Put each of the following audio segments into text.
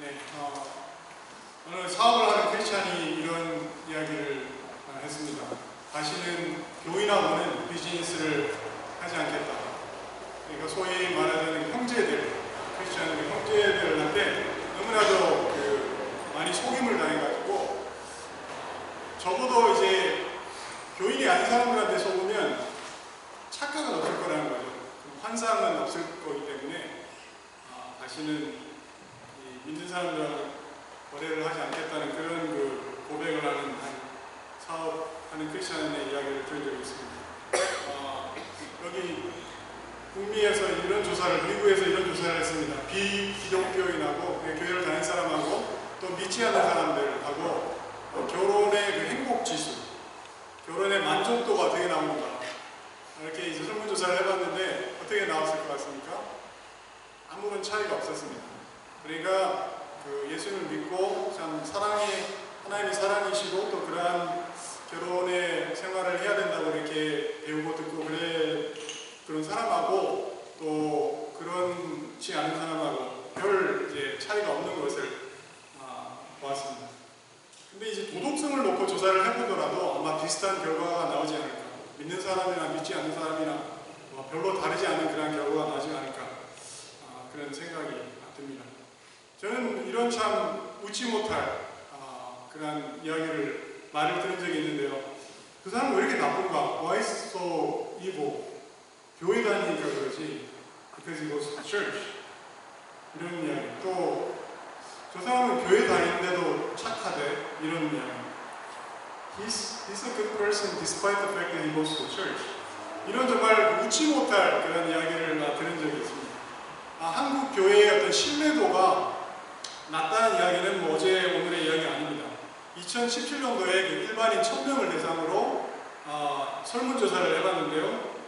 네, 어, 오늘 사업을 하는 크리스찬이 이런 이야기를 어, 했습니다. 다시는 교인하고는 비즈니스를 하지 않겠다. 그러니까 소위 말하자는 형제들, 크리스찬의 형제들한테 너무나도 그 많이 속임을 당해가지고 적어도 이제 교인이 아닌 사람들한테 속으면 착각은 없을 거라는 거죠. 환상은 없을 거기 때문에 아, 다시는 이 믿는 사람들하고 거래를 하지 않겠다는 그런 그 고백을 하는 한 사업하는 크리스천의 이야기를 들은 적이 있습니다. 아, 여기 북미에서 이런 조사를 미국에서 이런 조사를 했습니다. 비기독교인하고 교회를 다닌 사람하고 또 믿지 않는 사람들하고 어, 결혼의 그 행복 지수, 결혼의 만족도가 어떻게 나오는가 이렇게 이제 설문조사를 해봤는데 어떻게 나왔을 것 같습니까? 아무런 차이가 없었습니다. 그러니까 그 예수를 믿고 참 사랑이 하나님이 사랑이시고 또 그러한 결혼의 생활을 해야 된다고 이렇게 배우고 듣고 그래 그런 사람하고 또 그렇지 않은 사람하고 별 이제 차이가 없는 것을 아, 보았습니다. 근데 이제 도덕성을 놓고 조사를 해보더라도 아마 비슷한 결과가 나오지 않을까. 믿는 사람이나 믿지 않는 사람이나 뭐 별로 다르지 않은 그런 결과가 나오지 않을까. 아, 그런 생각이 듭니다. 저는 이런 참 웃지 못할 아, 그런 이야기를 말을 들은 적이 있는데요. 그 사람 왜 이렇게 나쁜가? Why so evil? 교회 다니니까 그러지. Because he goes to church. 이런 이야기. 또 저 사람은 교회 다니는데도 착하대. 이런 이야기. He's, he's a good person despite the fact that he goes to church. 이런 정말 웃지 못할 그런 이야기를 나 들은 적이 있습니다. 아, 한국 교회의 어떤 신뢰도가 낮다는 이야기는 뭐 어제 오늘의 이야기 아닙니다. 2017년도에 그 일반인 1000명을 대상으로 아, 설문조사를 해봤는데요.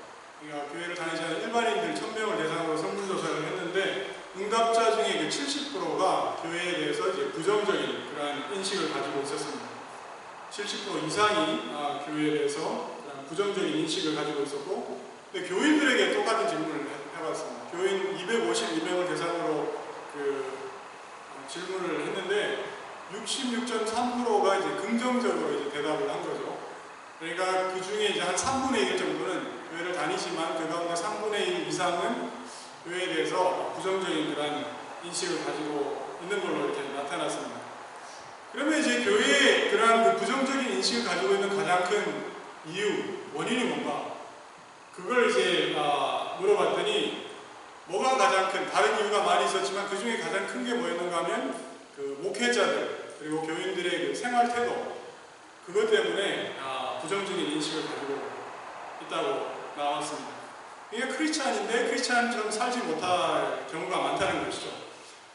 그러니까 교회를 다니지 않는 일반인들 1000명을 대상으로 설문조사를 했는데 응답자 중에 그 70%가 교회에 대해서 이제 부정적인 그러한 인식을 가지고 있었습니다. 70% 이상이 아, 교회에 대해서 부정적인 인식을 가지고 있었고 근데 교인들에게 똑같은 질문을 해- 해봤습니다. 교인 252명을 대상으로 그 어, 질문을 했는데 66.3%가 이제 긍정적으로 이제 대답을 한 거죠. 그러니까 그 중에 이제 한 3분의 1 정도는 교회를 다니지만 그 가운데 3분의 1 이상은 교회에 대해서 부정적인 그런 인식을 가지고 있는 걸로 이렇게 나타났습니다. 그러면 이제 교회에 그러한 그 부정적인 인식을 가지고 있는 가장 큰 이유, 원인이 뭔가? 그걸 이제 아, 물어봤더니 뭐가 가장 큰, 다른 이유가 많이 있었지만 그 중에 가장 큰 게 뭐였는가 하면 그 목회자들 그리고 교인들의 그 생활 태도 그것 때문에 아, 부정적인 인식을 가지고 있다고 나왔습니다. 이게 크리스찬인데 크리스찬처럼 살지 못할 경우가 많다는 것이죠.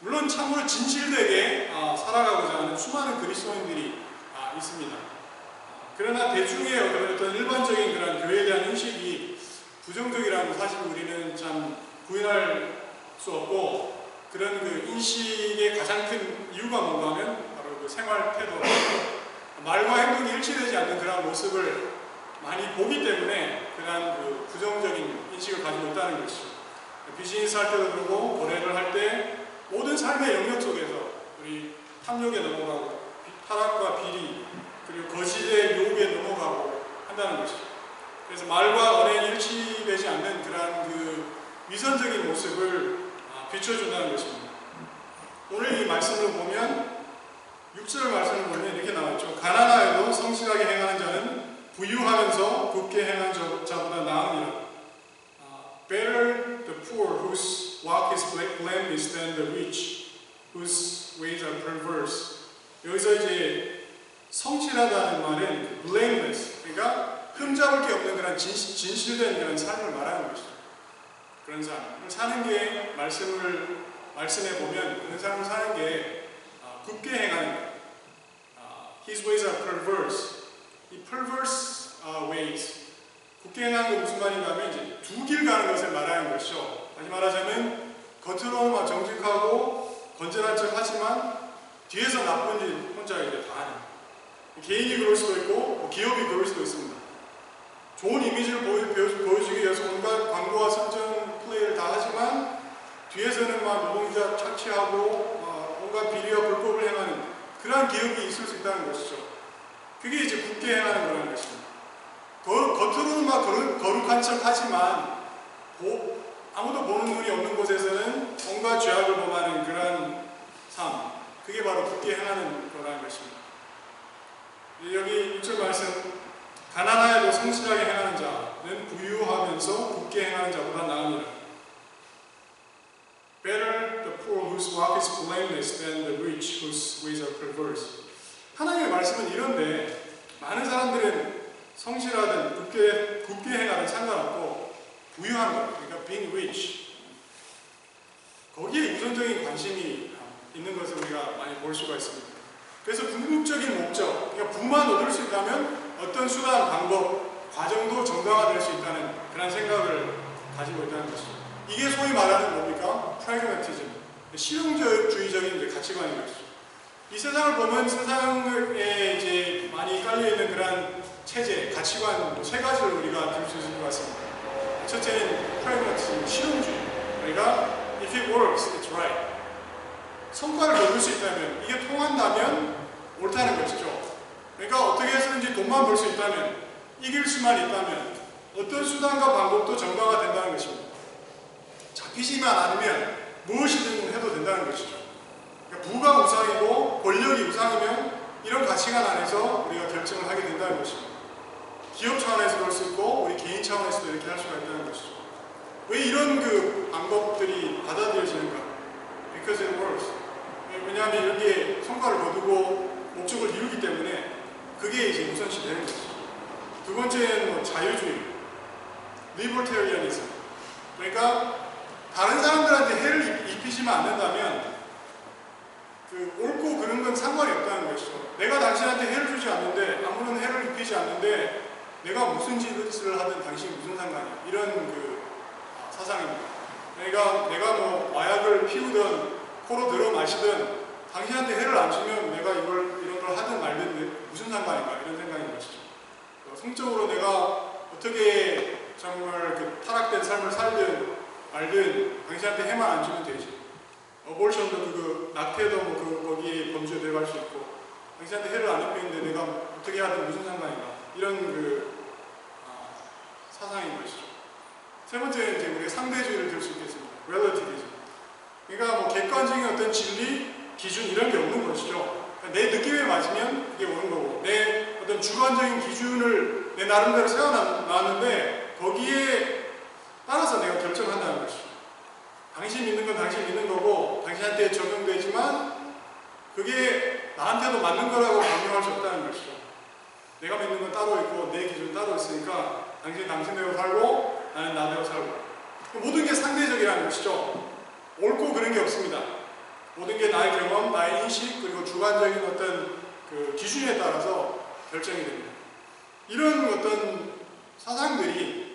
물론 참으로 진실되게 아, 살아가고자 하는 수많은 그리스도인들이 아, 있습니다. 아, 그러나 대중의 어떤, 일반적인 그런 교회에 대한 인식이 부정적이라는 사실을 우리는 참 부인할 수 없고 그런 그 인식의 가장 큰 이유가 뭔가 하면 바로 그 생활 태도 말과 행동이 일치되지 않는 그런 모습을 많이 보기 때문에 그러한 그 부정적인 인식을 가지고 있다는 것이죠. 비즈니스 할 때도 그러고 거래를 할 때 모든 삶의 영역 속에서 우리 탐욕에 넘어가고 비- 타락과 비리 그리고 거짓의 유혹에 넘어가고 한다는 것이죠. 그래서 말과 언행이 일치되지 않는 그러한 그 위선적인 모습을 아, 비춰준다는 것입니다. 오늘 이 말씀을 보면 6절 말씀을 보면 이렇게 나왔죠. 가난하여도 성실하게 행하는 자는 부유하면서 굳게 자- 자보다 나으니라. 아, Better the poor whose walk is bla- blameless than the rich whose ways are perverse. 여기서 이제 성실하다는 말은 blameless, 그러니까 흠잡을 게 없는 그런 진, 진실된 그런 삶을 말하는 것이죠. 그런 삶을 사는 게 말씀을 말씀해 보면 그런 삶을 사는 게 아, 굳게 행하는 것. 아, His ways are perverse. 이 perverse 아, ways 굳게 행하는 게 무슨 말인가 하면 이제 두 길 가는 것을 말하는 것이죠. 다시 말하자면 겉으로는 막 정직하고 건전한 척 하지만 뒤에서 나쁜 일 혼자 이제 다 하는. 개인이 그럴 수도 있고 뭐 기업이 그럴 수도 있습니다. 좋은 이미지를 보여, 보여주기 위해서 온갖 광고와 선전 플레이를 다 하지만 뒤에서는 막 노동자 착취하고 막 온갖 비리와 불법을 행하는 그러한 기억이 있을 수 있다는 것이죠. 그게 이제 굳게 행하는 거라는 것입니다. 거, 겉으로는 막 거룩, 거룩한 척 하지만 보, 아무도 보는 눈이 없는 곳에서는 온갖 죄악을 범하는 그러한 삶 그게 바로 굳게 행하는 거라는 것입니다. 여기 6절 말씀 가난하여도 성실하게 행하는 자는 부유하면서 굳게 행하는 자보다 나으니라. Better the poor whose walk is blameless than the rich whose ways are perverse. 하나님의 말씀은 이런데 많은 사람들은 성실하든 굳게, 굳게 행하든 상관없고 부유한 것, 그러니까 being rich. 거기에 우선적인 관심이 있는 것을 우리가 많이 볼 수가 있습니다. 그래서 궁극적인 목적, 그러니까 부만 얻을 수 있다면 어떤 수단, 방법, 과정도 정당화될 수 있다는 그런 생각을 가지고 있다는 것이죠. 이게 소위 말하는 뭡니까? 프라그마티즘, 실용주의적인 가치관인 것이죠. 이 세상을 보면 세상에 이제 많이 깔려 있는 그런 체제, 가치관 세 가지를 우리가 들수 있을 것 같습니다. 첫째는 프라그마티즘, 실용주의. 그러니까 if it works, it's right. 성과를 거둘 수 있다면 이게 통한다면 옳다는 것이죠. 그러니까 어떻게 해서든지 돈만 벌 수 있다면 이길 수만 있다면 어떤 수단과 방법도 정당화된다는 것입니다. 잡히지만 않으면 무엇이든 해도 된다는 것이죠. 그러니까 부가 우상이고 권력이 우상이면 이런 가치관 안에서 우리가 결정을 하게 된다는 것입니다. 기업 차원에서도 할수 있고 우리 개인 차원에서도 이렇게 할 수가 있다는 것이죠. 왜 이런 그 방법들이 받아들여지는가? Because it works. 왜냐하면 이런 게 성과를 거두고 목적을 이루기 때문에 그게 이제 우선시 되는 것이죠. 두 번째는 뭐 자유주의, 리버테리언이즘. 그러니까 다른 사람들한테 해를 입히지만 않는다면 그 옳고 그른 건 상관이 없다는 것이죠. 내가 당신한테 해를 주지 않는데 아무런 해를 입히지 않는데 내가 무슨 짓을 하든 당신이 무슨 상관이야. 이런 그 사상입니다. 그러니까 내가 뭐 마약을 피우든 코로 들어 마시든 당신한테 해를 안 주면 내가 이걸 이런 걸 하든 말든 무슨 상관인가 이런 생각인 것이죠. 성적으로 내가 어떻게 정말 그 타락된 삶을 살든 말든 당신한테 해만 안 주면 되지. 어볼션도 그 낙태도 뭐그 거기에 범주에 들어갈 수 있고 당신한테 해를 안 입히는데 내가 어떻게 하든 무슨 상관인가 이런 그 아, 사상인 것이죠. 세 번째는 이제 우리가 상대주의를 들 수 있겠습니다. relativism. 그러니까 뭐 객관적인 어떤 진리, 기준 이런 게 없는 것이죠. 그러니까 내 느낌에 맞으면 그게 옳은 거고 내 어떤 주관적인 기준을 내 나름대로 세워놨는데 거기에 따라서 내가 결정한다는 것이죠. 당신 믿는 건 당신 믿는 거고 당신한테 적용되지만 그게 나한테도 맞는 거라고 강요할 수 없다는 것이죠. 내가 믿는 건 따로 있고 내 기준 따로 있으니까 당신 당신대로 살고 나는 나대로 살고 모든 게 상대적이라는 것이죠. 옳고 그런 게 없습니다. 모든 게 나의 경험, 나의 인식 그리고 주관적인 어떤 그 기준에 따라서 결정이 됩니다. 이런 어떤 사상들이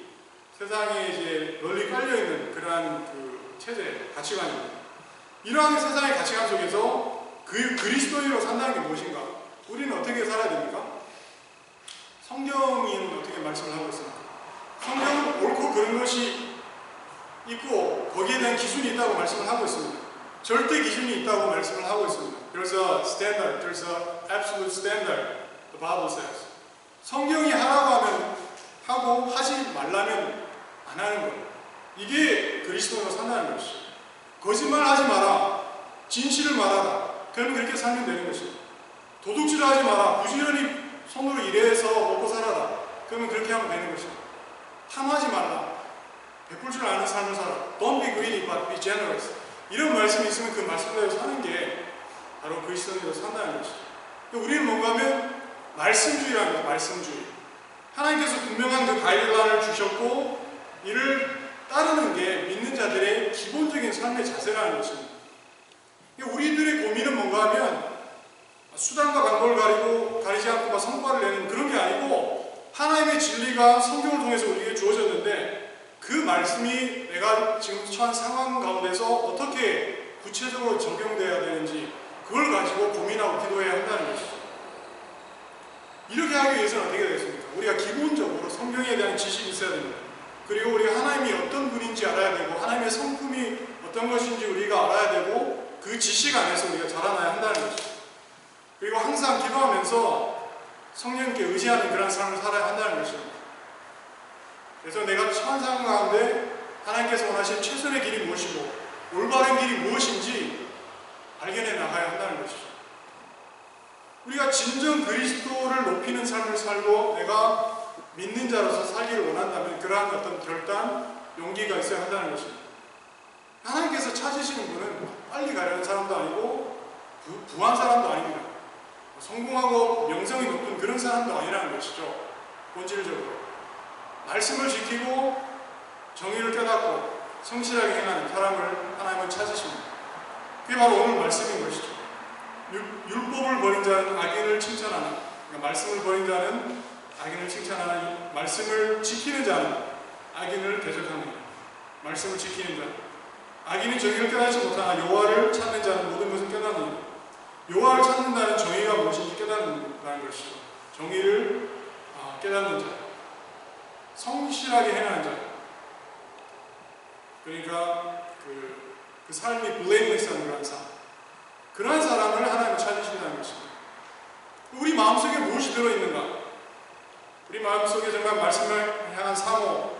세상에 이제 널리 깔려 있는 그러한 그 체제, 가치관입니다. 이러한 세상의 가치관 속에서 그 그리스도인으로 산다는 게 무엇인가? 우리는 어떻게 살아야 됩니까? 성경이 어떻게 말씀을 하고 있습니까? 성경은 옳고 그런 것이 있고 거기에 대한 기준이 있다고 말씀을 하고 있습니다. 절대 기준이 있다고 말씀을 하고 있습니다. A standard, there's absolute standard. The Bible says. 성경이 하라고 하면 하고 하지 말라면 안 하는 거예요. 이게 그리스도로 산다는 것이죠. 거짓말 하지 마라. 진실을 말하라. 그러면 그렇게 살면 되는 것이죠. 도둑질 하지 마라. 부지런히 손으로 일해서 먹고 살아라. 그러면 그렇게 하면 되는 것이죠. 탐하지 말라. 베풀 줄 아는 삶을 살아. Don't be greedy, but be generous. 이런 말씀이 있으면 그 말씀대로 사는 게 바로 그리스도인으로 산다는 것이죠. 우리는 뭔가 하면 말씀주의라는 거죠. 말씀주의. 하나님께서 분명한 그 가이드라인을 주셨고 이를 따르는 게 믿는 자들의 기본적인 삶의 자세라는 것입니다. 우리들의 고민은 뭔가 하면 수단과 방법을 가리고 가리지 않고 성과를 내는 그런 게 아니고 하나님의 진리가 성경을 통해서 우리에게 주어졌는데 그 말씀이 내가 지금 처한 상황 가운데서 어떻게 구체적으로 적용돼야 되는지 그걸 가지고 고민하고 기도해야 한다는 것이죠. 이렇게 하기 위해서는 어떻게 되겠습니까? 우리가 기본적으로 성경에 대한 지식이 있어야 됩니다. 그리고 우리가 하나님이 어떤 분인지 알아야 되고 하나님의 성품이 어떤 것인지 우리가 알아야 되고 그 지식 안에서 우리가 자라나야 한다는 것이죠. 그리고 항상 기도하면서 성령께 의지하는 그런 삶을 살아야 한다는 것입니다. 그래서 내가 처한 상황 가운데 하나님께서 원하시는 최선의 길이 무엇이고 올바른 길이 무엇인지 발견해 나가야 한다는 것이죠. 우리가 진정 그리스도를 높이는 삶을 살고 내가 믿는 자로서 살기를 원한다면 그러한 어떤 결단, 용기가 있어야 한다는 것입니다. 하나님께서 찾으시는 분은 빨리 가려는 사람도 아니고 부, 부한 사람도 아닙니다. 성공하고 명성이 높은 그런 사람도 아니라는 것이죠. 본질적으로. 말씀을 지키고 정의를 깨닫고 성실하게 행하는 사람을 하나님은 찾으십니다. 그게 바로 오늘 말씀인 것이죠. 율, 법을 버린 자는 악인을 칭찬하는, 그러니까 말씀을 버린 자는 악인을 칭찬하는, 말씀을 지키는 자는 악인을 대적하는, 말씀을 지키는 자. 악인이 정의를 깨닫지 못하나 여호와를 찾는 자는 모든 것을 깨닫는 여호와를 찾는다는 정의가 무엇인지 깨닫는다는 것이죠. 정의를 아, 깨닫는 자. 성실하게 행하는 자. 그러니까 그, 그 삶이 블레임리스한 그런 삶. 그러한 사람을 하나님은 찾으신다는 것입니다. 우리 마음속에 무엇이 들어있는가? 우리 마음속에 정말 말씀을 향한 사모,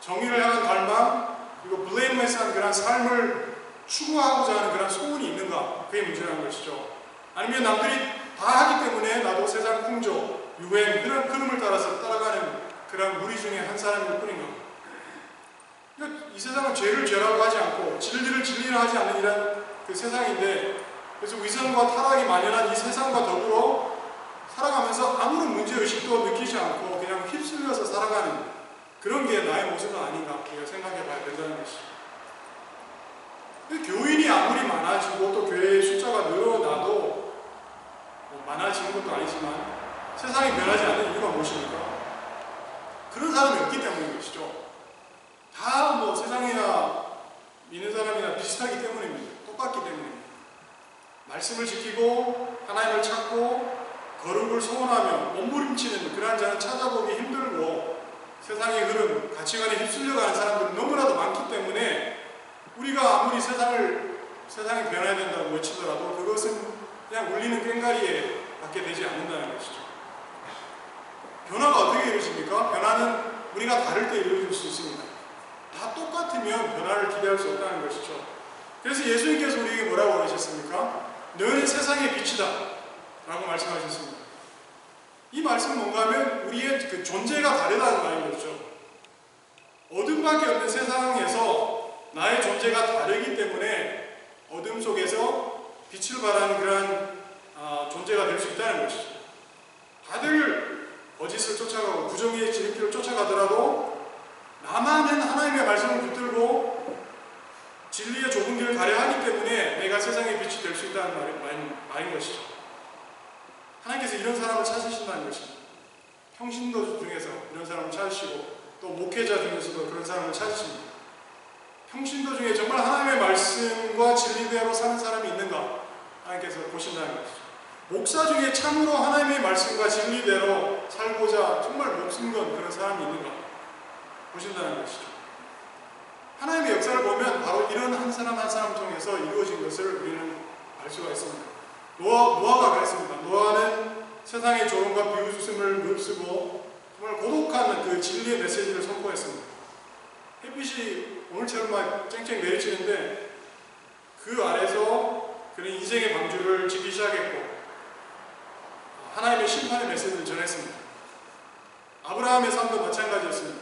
정의를 향한 갈망, 그리고 블레임리스한 그런 삶을 추구하고자 하는 그런 소원이 있는가? 그게 문제라는 것이죠. 아니면 남들이 다 하기 때문에 나도 세상 풍조, 유행, 그런 흐름을 따라서 따라가는 그런 무리 중에 한 사람일 뿐인가? 이 세상은 죄를 죄라고 하지 않고 진리를 진리라 하지 않는 이런 그 세상인데 그래서 위선과 타락이 만연한 이 세상과 더불어 살아가면서 아무런 문제의식도 느끼지 않고 그냥 휩쓸려서 살아가는 그런 게 나의 모습은 아닌가 우리가 생각해 봐야 된다는 것이죠. 교인이 아무리 많아지고 또 교회의 숫자가 늘어나도 뭐 많아지는 것도 아니지만 세상이 변하지 않는 이유가 무엇입니까? 그런 사람이 없기 때문인 것이죠. 다 뭐 세상이나 믿는 사람이나 비슷하기 때문입니다. 똑같기 때문입니다. 말씀을 지키고 하나님을 찾고 거룩을 소원하며 몸부림치는 그러한 자는 찾아보기 힘들고 세상의 흐름, 가치관에 휩쓸려가는 사람들이 너무나도 많기 때문에 우리가 아무리 세상을 세상이 변해야 된다고 외치더라도 그것은 그냥 울리는 꽹가리에 받게 되지 않는다는 것이죠. 변화가 어떻게 이루어집니까? 변화는 우리가 다를 때 이루어질 수 있습니다. 다 똑같으면 변화를 기대할 수 없다는 것이죠. 그래서 예수님께서 우리에게 뭐라고 하셨습니까? 너는 세상의 빛이다. 라고 말씀하셨습니다. 이 말씀은 뭔가 하면 우리의 그 존재가 다르다는 말인 거죠. 어둠밖에 없는 세상에서 나의 존재가 다르기 때문에 어둠 속에서 빛을 발하는 그러한 아, 존재가 될 수 있다는 것이죠. 다들 거짓을 쫓아가고 부정의 지름길을 쫓아가더라도 나만은 하나님의 말씀을 붙들고 진리의 좁은 길을 가려 하기 때문에 내가 세상의 빛이 될 수 있다는 말인, 말인 것이죠. 이런 사람을 찾으신다는 것입니다. 평신도 중에서 이런 사람을 찾으시고 또 목회자 중에서도 그런 사람을 찾으십니다. 평신도 중에 정말 하나님의 말씀과 진리대로 사는 사람이 있는가 하나님께서 보신다는 것이죠. 목사 중에 참으로 하나님의 말씀과 진리대로 살고자 정말 목숨 건 그런 사람이 있는가 보신다는 것이죠. 하나님의 역사를 보면 바로 이런 한 사람 한 사람 통해서 이루어진 것을 우리는 알 수가 있습니다. 노아, 노아가 그랬습니다. 노아는 세상의 조롱과 비웃음을 흡수고 정말 고독한 그 진리의 메시지를 선포했습니다. 햇빛이 오늘처럼 막 쨍쨍 내리치는데 그 아래서 그는 인생의 방주를 짓기 시작했고 하나님의 심판의 메시지를 전했습니다. 아브라함의 삶도 마찬가지였습니다.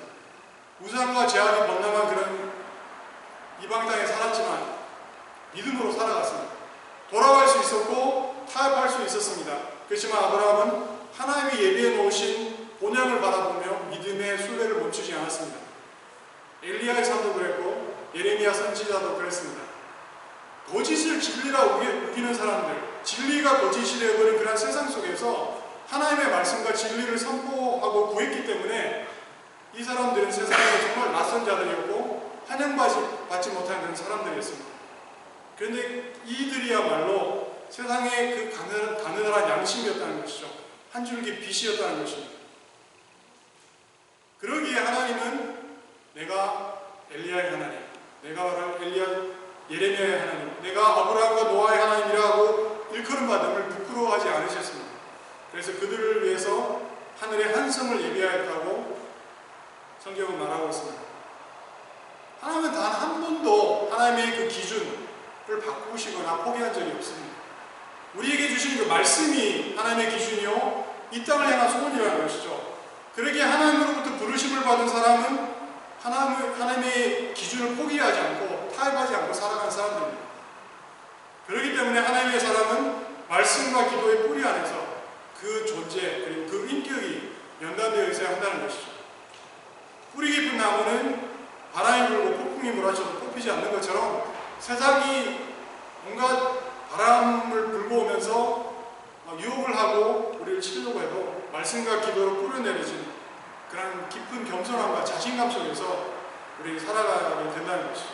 우상과 제약이 번남한 그런 이방 땅에 살았지만 믿음으로 살아갔습니다. 돌아갈 수 있었고 타협할 수 있었습니다. 그렇지만 아브라함은 하나님이 예비해 놓으신 본향을 바라보며 믿음의 순례를 멈추지 않았습니다. 엘리야의 삶도 그랬고 예레미야 선지자도 그랬습니다. 거짓을 진리라 우기는 사람들, 진리가 거짓이 되어버린 그런 세상 속에서 하나님의 말씀과 진리를 선포하고 구했기 때문에 이 사람들은 세상에 정말 낯선 자들이었고 환영받지 못한 그런 사람들이었습니다. 그런데 이들이야말로 세상의 그 가느, 가느다란 양심이었다는 것이죠. 한 줄기 빛이었다는 것입니다. 그러기에 하나님은 내가 엘리야의 하나님, 내가 바로 엘리야 예레미야의 하나님, 내가 아브라함과 노아의 하나님이라고 일컬음 받음을 부끄러워하지 않으셨습니다. 그래서 그들을 위해서 하늘의 한성을 예비하였다고 성경은 말하고 있습니다. 하나님은 단 한 번도 하나님의 그 기준을 바꾸시거나 포기한 적이 없습니다. 우리에게 주신 그 말씀이 하나님의 기준이요, 이 땅을 향한 소원이라는 것이죠. 그러기에 하나님으로부터 부르심을 받은 사람은 하나님, 하나님의 기준을 포기하지 않고 타협하지 않고 살아가는 사람들입니다. 그렇기 때문에 하나님의 사람은 말씀과 기도의 뿌리 안에서 그 존재 그리고 그 인격이 연단되어 있어야 한다는 것이죠. 뿌리 깊은 나무는 바람이 불고 폭풍이 몰아쳐도 뽑히지 않는 것처럼 세상이 온갖 바람을 불고 오면서 유혹을 하고 우리를 치려고 해도 말씀과 기도로 뿌려내리진 그런 깊은 겸손함과 자신감 속에서 우리 살아가게 된다는 것이죠.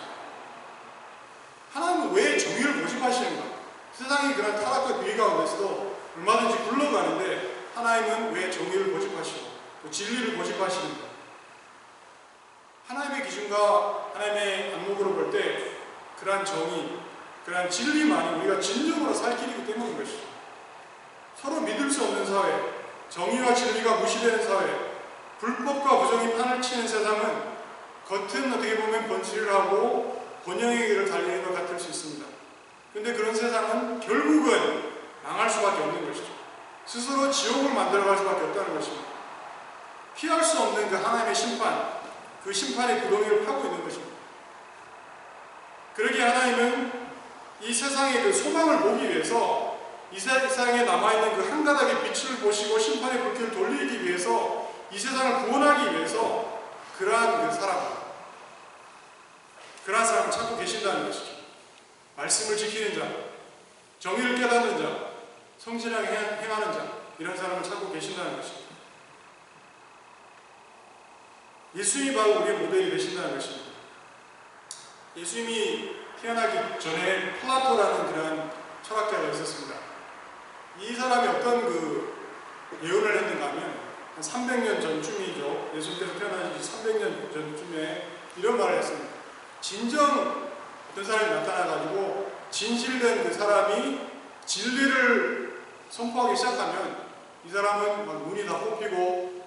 하나님은 왜 정의를 고집하시는가? 세상이 그런 타락과 비위 가운데서도 얼마든지 굴러가는데 하나님은 왜 정의를 고집하시고 또 진리를 고집하시는가? 하나님의 기준과 하나님의 안목으로 볼 때 그러한 정의, 그러한 진리만이 우리가 진정으로 살 길이기 때문인 것이죠. 서로 믿을 수 없는 사회, 정의와 진리가 무시되는 사회, 불법과 부정이 판을 치는 세상은 겉은 어떻게 보면 번지를 하고 번영의 길을 달리는 것 같을 수 있습니다. 그런데 그런 세상은 결국은 망할 수밖에 없는 것이죠. 스스로 지옥을 만들어갈 수밖에 없다는 것입니다. 피할 수 없는 그 하나님의 심판, 그 심판의 구덩이를 파고 있는 것입니다. 그러기에 하나님은 이 세상의 그 소망을 보기 위해서 이 세상에 남아있는 그 한 가닥의 빛을 보시고 심판의 불길을 돌리기 위해서 이 세상을 구원하기 위해서 그러한 그 사람, 그러한 사람을 찾고 계신다는 것이죠. 말씀을 지키는 자, 정의를 깨닫는 자, 성실하게 행하는 자, 이런 사람을 찾고 계신다는 것입니다. 예수님이 바로 우리의 모델이 되신다는 것입니다. 예수님이 태어나기 전에 플라토라는 그런 철학자가 있었습니다. 이 사람이 어떤 그 예언을 했는가 하면 한 300년 전쯤이죠. 예수님께서 태어나신 지 300년 전쯤에 이런 말을 했습니다. 진정 어떤 사람이 나타나가지고 진실된 그 사람이 진리를 선포하기 시작하면 이 사람은 막 눈이 다 뽑히고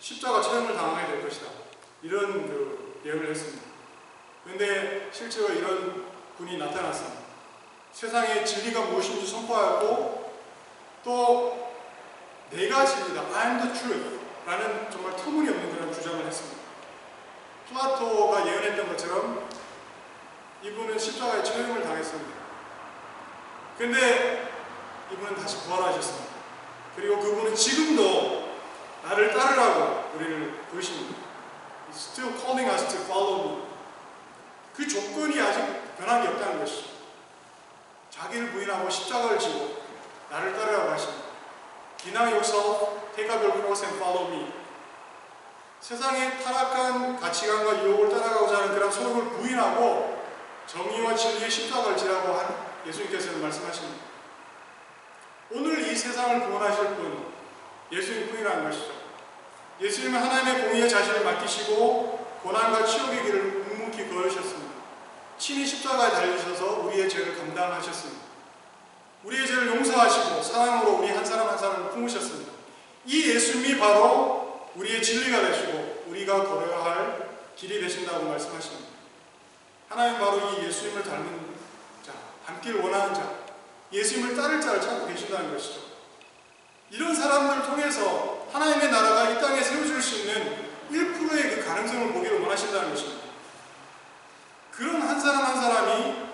십자가 체험을 당하게 될 것이다. 이런 그 예언을 했습니다. 그런데 실제로 이런 분이 나타났습니다. 세상의 진리가 무엇인지 선포하였고 또 내가 진리다. I am the truth. 라는 정말 터무니없는 그런 주장을 했습니다. 플라토가 예언했던 것처럼 이분은 십자가의 처형을 당했습니다. 근데 이분은 다시 부활하셨습니다. 그리고 그분은 지금도 나를 따르라고 우리를 부르십니다. Still calling us to follow me. 그 조건이 아직 변한 게 없다는 것이죠. 자기를 부인하고 십자가를 지고 나를 따르라고 하십니다. Deny take up your cross and follow me. 세상의 타락한 가치관과 유혹을 따라가고자 하는 그런 소름을 부인하고 정의와 진리의 십자가를 지라고 한 예수님께서는 말씀하십니다. 오늘 이 세상을 구원하실 분, 예수님 뿐이라는 것이죠. 예수님은 하나님의 공의에 자신을 맡기시고 고난과 치욕의 길을 묵묵히 걸으셨습니다. 친히 십자가에 달리셔서 우리의 죄를 감당하셨습니다. 우리의 죄를 용서하시고 사랑으로 우리 한 사람 한 사람을 품으셨습니다. 이 예수님이 바로 우리의 진리가 되시고 우리가 걸어야 할 길이 되신다고 말씀하십니다. 하나님 바로 이 예수님을 닮은 자, 닮기를 원하는 자, 예수님을 따를 자를 찾고 계신다는 것이죠. 이런 사람들을 통해서 하나님의 나라가 이 땅에 세워질 수 있는 1%의 그 가능성을 보기를 원하신다는 것입니다. 그런 한 사람 한 사람이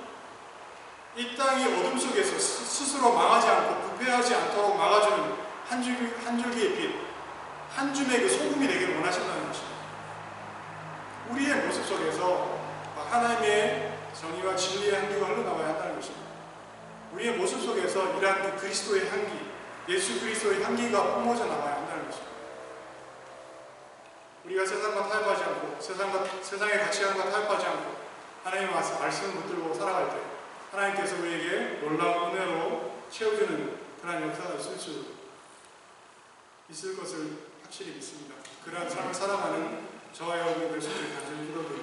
이 땅이 어둠 속에서 스스로 망하지 않고 부패하지 않도록 막아주는 한, 줄, 한 줄기의 빛, 한 줌의 그 소금이 되기를 원하신다는 것입니다. 우리의 모습 속에서 하나님의 정의와 진리의 향기가 흘러나와야 한다는 것입니다. 우리의 모습 속에서 이러한 그 그리스도의 향기, 예수 그리스도의 향기가 뿜어져 나와야 한다는 것입니다. 우리가 세상과 타협하지 않고 세상과, 세상의 가치관과 타협하지 않고 하나님의 말씀을 붙들고 살아갈 때 하나님께서 우리에게 놀라운 은혜로 채워주는 그러한 역사가 있을 수 있을 것을 확실히 믿습니다. 그러한 삶을 살아가는 저와 여러분들 손을 간절히 기도드립니다.